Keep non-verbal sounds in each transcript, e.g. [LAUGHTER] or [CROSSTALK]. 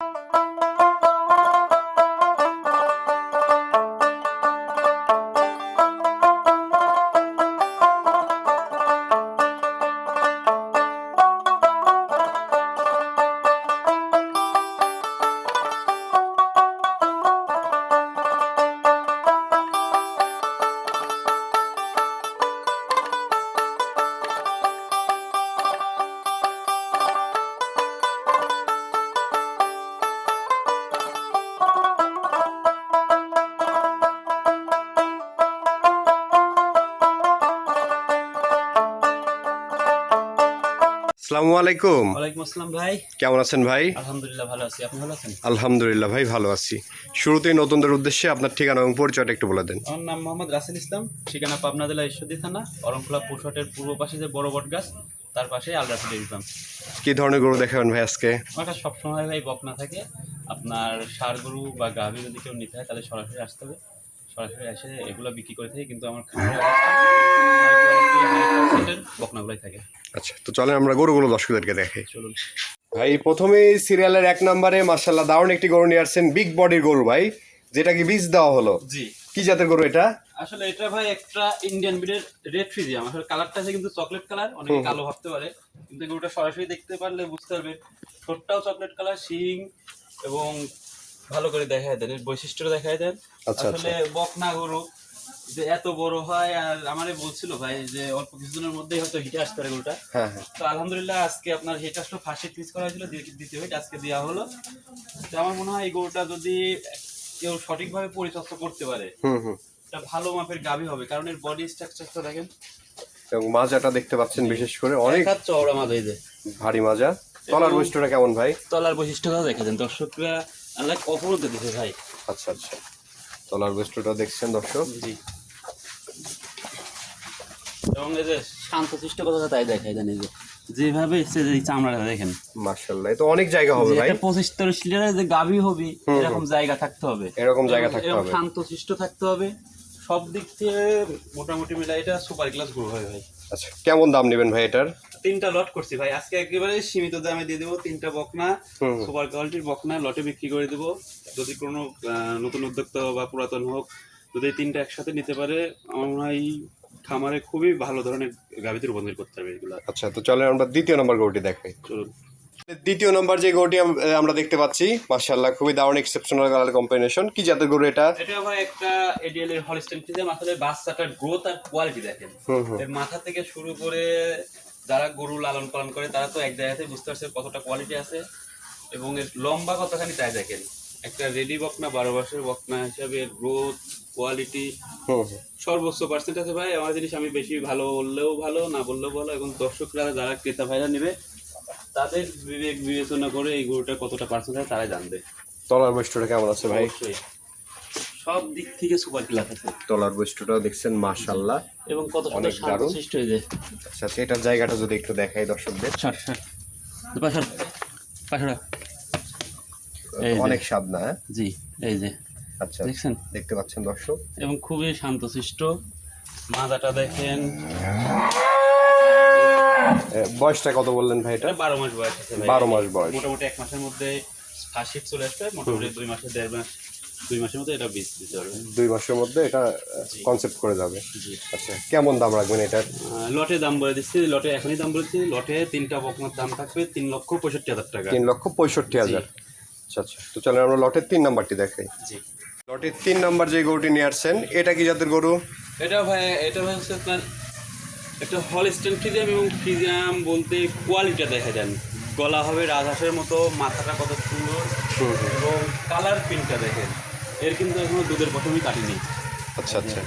Bye. [LAUGHS] আসসালামু আলাইকুম। ওয়ালাইকুম আসসালাম ভাই। কেমন আছেন ভাই? আলহামদুলিল্লাহ ভালো আছি। আপনি ভালো আছেন? আলহামদুলিল্লাহ ভাই ভালো আছি। শুরুতেই নতুনদের উদ্দেশ্যে আপনার ঠিকানা এবং পরিচয়টা একটু বলে দেন। আমার নাম মোহাম্মদ রাসেল ইসলাম ঠিকানা পাবনা জেলা ঈশ্বরদী থানা অরংখোলা পুরসটের পূর্ব পাশে যে বড় বট গাছ তার পাশে আল রাসেল ফার্ম কি ধরনের গরু দেখাবেন ভাই আজকে? আমারটা সবসময় ভাই বকনা থাকে। আপনার সার গরু বা গাভী যদি কেউ নিতে হয় তাহলে সরাসরি আসতে হবে। সরাসরি এসে এগুলো বিক্রি করে থাকি কিন্তু আমার বকনাগুলাই থাকে। আচ্ছা তো চলেন আমরা গরুগুলো দর্শকদেরকে দেখাই। চলুন। ভাই প্রথমেই সিরিয়ালের এক নম্বরে মার্শাল্লাহ দারুণ একটি গরু নিয়ে আসছেন বিগ বডির গরু ভাই যেটা কি বীজ দেওয়া হলো? জি। কি জাতের গরু এটা? আসলে এটা ভাই একটা ইন্ডিয়ান ব্রিডের রেড ফ্রিজিয়াম আসলে কালারটা আছে কিন্তু চকলেট কালার অনেকে কালো ভাবতে পারে। কিন্তু গরুটা সরাসরি দেখতে পারলে বুঝতে পারবে ঠোঁটটাও চকলেট কালার শিং এবং ভালো করে দেখায় দেন এর বৈশিষ্ট্য দেখায় দেন। আচ্ছা, আসলে বকনা গরু যে এত বড় হয় আর আমারে বলছিল ভাই যে অল্প কিছুদিনের মধ্যেই হয়তো হিটে আসতে পারে গরুটা। হ্যাঁ তো আলহামদুলিল্লাহ আজকে আপনার হিট আসলো ফার্স্ট পিস করা হয়েছিল দ্বিতীয়- হিট আজকে দেওয়া হলো। তো আমার মনে হয় এই গরুটা যদি কেউ সঠিকভাবে পরিচর্যা করতে পারে হুম হুম। এটা ভালো মাপের গাভী হবে কারণ এর বডি স্ট্রাকচারটা দেখেন। এবং মাজাটা দেখতে পাচ্ছেন বিশেষ করে অনেক চওড়া মাছ এই যে। ভারী মাজা। তলার বৈশিষ্ট্যটা কেমন ভাই? তলার বৈশিষ্ট্যটা দেখে দেন। দর্শকরা আল্লাহ দিছে ভাই আচ্ছা আচ্ছা। তলার বস্তুটা দেখছেন দর্শক? জি। এবং এই যে শান্ত সৃষ্ট কথা তাই দেখাই জানি যে যেভাবে এসছে যে চামড়াটা দেখেন। মার্শাল্লাহ তো অনেক জায়গা হবে ভাই। তিরিশ লিটারের যে গাভী হবে এরকম জায়গা থাকতে হবে। এরকম জায়গা থাকতে হবে। শান্ত সৃষ্ট থাকতে হবে। সব দিক থেকে মোটামুটি মিলে এটা সুপার ক্লাস গ্রো হয় ভাই। আচ্ছা কেমন দাম নেবেন ভাই এটার? তিনটা লট করছি ভাই। আজকে একেবারে সীমিত দামে দিয়ে দেবো তিনটা বকনা। সুপার কোয়ালিটির বকনা লটে বিক্রি করে দেবো। যদি কোনো নতুন উদ্যোক্তা বা পুরাতন হোক যদি তিনটা একসাথে নিতে পারে আমার মনে হয় এই খামারে খুবই ভালো ধরনের গাভিতে রূপান্তর করতে হবে এগুলো। আচ্ছা তো চলে আমরা দ্বিতীয় নম্বর গরুটি দেখাই। চলুন। দ্বিতীয় নম্বর যে গরুটি আমরা দেখতে পাচ্ছি মার্শাল্লাহ খুবই দারুণ এক্সেপশনাল কালার কম্বিনেশন কি জাতের গরু এটা? এটা ভাই একটা এডিএল এর হলিস্টেন ফিজাম আসলে বাচ্চাটার গ্রোথ আর কোয়ালিটি দেখেন। এর মাথা থেকে শুরু করে যারা গরু লালন পালন করে তারা তো এক জায়গাতে বুঝতে পারছে কতটা কোয়ালিটি আছে এবং এর লম্বা কতখানি তাই দেখেন। একটা রেডি বকনা বারো বছরের বকনা হিসাবে গ্রোথ কোয়ালিটি। সর্বোচ্চ পার্সেন্ট আছে ভাই। আমার জিনিস আমি বেশি ভালো বললেও ভালো না বললেও ভালো। এবং দর্শকরা যারা ক্রেতা ভাইরা নেবে তাদের বিবেক বিবেচনা করে এই গরুটা কতটা পার্সেন্ট আছে তারাই জানবে। তলার বৈশিষ্ট্যটা কেমন আছে ভাই? অবশ্যই। সব দিক থেকে সুপার ক্লাস আছে। তলার বৈশিষ্ট্যটাও দেখছেন মার্শাল্লাহ এবং কত অনেক দারুণ। সৃষ্টি হয়ে যায় আচ্ছা আচ্ছা, এটার জায়গাটা যদি একটু দেখাই দর্শকদের। এই অনেক স্বাদ না হ্যাঁ? জি এই যে। আচ্ছা দেখছেন? দেখতে পাচ্ছেন দর্শক। এবং খুবই শান্ত শান্তশিষ্ট। মাজাটা দেখেন। বয়সটা কত বললেন ভাই এটা? বারো মাস বয়স আছে বারো মাস বয়স। মোটামুটি এক মাসের মধ্যে ফার্স্ট চলে আসবে মোটামুটি দুই মাসে দেড় মাস দুই মাসের মধ্যে এটা বীজ দিতে পারবে দুই মাসের মধ্যে এটা কনসেপ্ট করে যাবে। আচ্ছা কেমন দাম রাখবেন এটার? লটে দাম বলে দিচ্ছি লটে এখনই দাম বলেছি লটে তিনটা বকনার দাম থাকবে তিন লক্ষ পঁয়ষট্টি হাজার টাকা। তিন লক্ষ পঁয়ষট্টি হাজার। আচ্ছা আচ্ছা তো চলেন আমরা লটের তিন নাম্বারটি দেখাই। জি। লটের তিন নাম্বার যে গরুটি নিয়ে আসছেন এটা কি জাতের গরু? এটা ভাই এটা হচ্ছে আপনার একটা হলস্টেন ফ্রিজিয়াম এবং ফ্রিজিয়াম বলতে কোয়ালিটিটা দেখা যান। গলা হবে রাজহাঁসের মতো মাথাটা কত সুন্দর। এবং কালার প্রিন্টটা দেখেন। এর কিন্তু এখনও দুধের প্রথমেই কাটিনি। আচ্ছা আচ্ছা।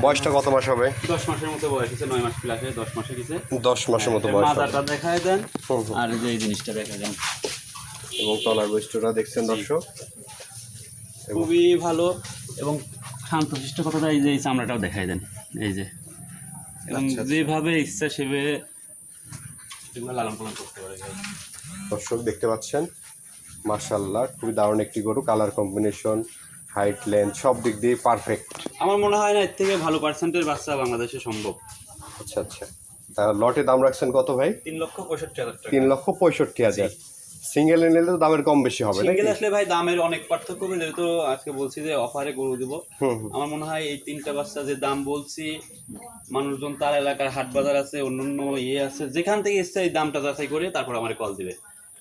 বয়সটা কত মাস হবে? দশ মাসের মতো বয়স হচ্ছে নয় মাস প্লাসে দশ মাসে গেছে দশ মাসের মতো বয়স মাথাটা দেখায় দেন। আর এই যে এই জিনিসটা দেখা দেন। এবং তলার বৈশিষ্ট্যটা দেখছেন দর্শক। খুবই ভালো এবং শান্ত শান্তশিষ্ট কথাটা এই যে এই চামড়াটাও দেখাই দেন। এই যে। এবং আচ্ছা, আচ্ছা। যেভাবে ইচ্ছা সেভাবে এগুলো লালন পালন করতে পারে। দর্শক দেখতে পাচ্ছেন? মার্শাল্লাহ খুবই দারুণ একটি গরু কালার কম্বিনেশন হাইট লেন্থ সব দিক দিয়ে পারফেক্ট আমার মনে হয় না এর থেকে ভালো পার্সেন্টের বাচ্চা বাংলাদেশে সম্ভব। আচ্ছা আচ্ছা। লটে দাম রাখছেন কত ভাই? তিন লক্ষ পঁয়ষট্টি হাজার তিন লক্ষ পঁয়ষট্টি হাজার। সিঙ্গেল নিলে তো দামের কম বেশি হবে সিঙ্গেল আসলে ভাই দামের অনেক পার্থক্য হবে যেহেতু আজকে বলছি যে অফারে গরু দিব। আমার মনে হয় এই তিনটা বাচ্চা যে দাম বলছি মানুষজন তার এলাকার হাট বাজার আছে অন্যান্য ইয়ে আছে যেখান থেকে এসছে এই দামটা যাচাই করে তারপর আমার কল দিবে।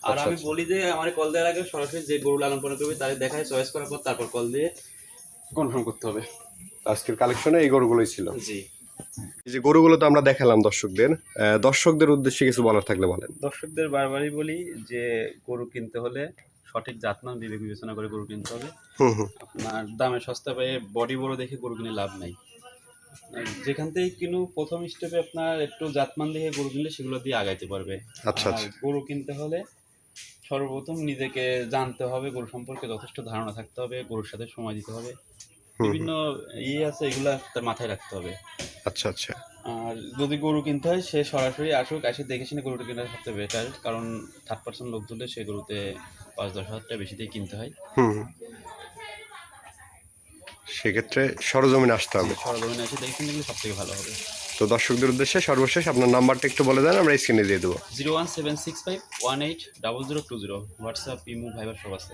আর আচ্ছা, আমি বলি যে আমার কল দেওয়ার আগে সরাসরি যে গরু লালন পালন করবে তাদের দেখায় চয়েস করার পর তারপর কল দিয়ে কনফার্ম করতে হবে। আজকের কালেকশনে এই গরুগুলোই ছিল। জি। যে গরুগুলো তো আমরা দেখালাম দর্শকদের দর্শকদের উদ্দেশ্যে কিছু বলার থাকলে বলেন। দর্শকদের বারবারই বলি যে গরু কিনতে হলে সঠিক জাতমান বিবেক বিবেচনা করে গরু কিনতে হবে। আপনার দামে সস্তা পেয়ে বডি বড় দেখে গরু কিনে লাভ নাই। যেখান থেকে কিনু প্রথম স্টেপে আপনার একটু জাতমান দেখে গরু কিনলে সেগুলো দিয়ে আগাইতে পারবে। আচ্ছা, আচ্ছা। গরু কিনতে হলে সর্বপ্রথম নিজেকে জানতে হবে গরু সম্পর্কে যথেষ্ট ধারণা থাকতে হবে গরুর সাথে সময় দিতে হবে। বিভিন্ন ইয়ে আছে এগুলা তার মাথায় রাখতে হবে। আচ্ছা আচ্ছা। আর যদি গরু কিনতে হয় সে সরাসরি আসুক এসে দেখে শুনে গরুটা কেনা সবচেয়ে বেটার কারণ থার্ড পার্সেন্ট লোক ধরলে সে গরুতে পাঁচ দশ হাজার টাকা বেশি দিয়ে কিনতে হয়। সেক্ষেত্রে সরজমিনে আসতে হবে। সরজমিনে এসে দেখে শুনে সব থেকে ভালো হবে। তো দর্শকদের উদ্দেশ্যে সর্বশেষ আপনার নাম্বারটা একটু বলে দেন আমরা স্ক্রিনে দিয়ে দেবো। Zero one seven six five one eight double zero two zero WhatsApp imo Viber সব আছে।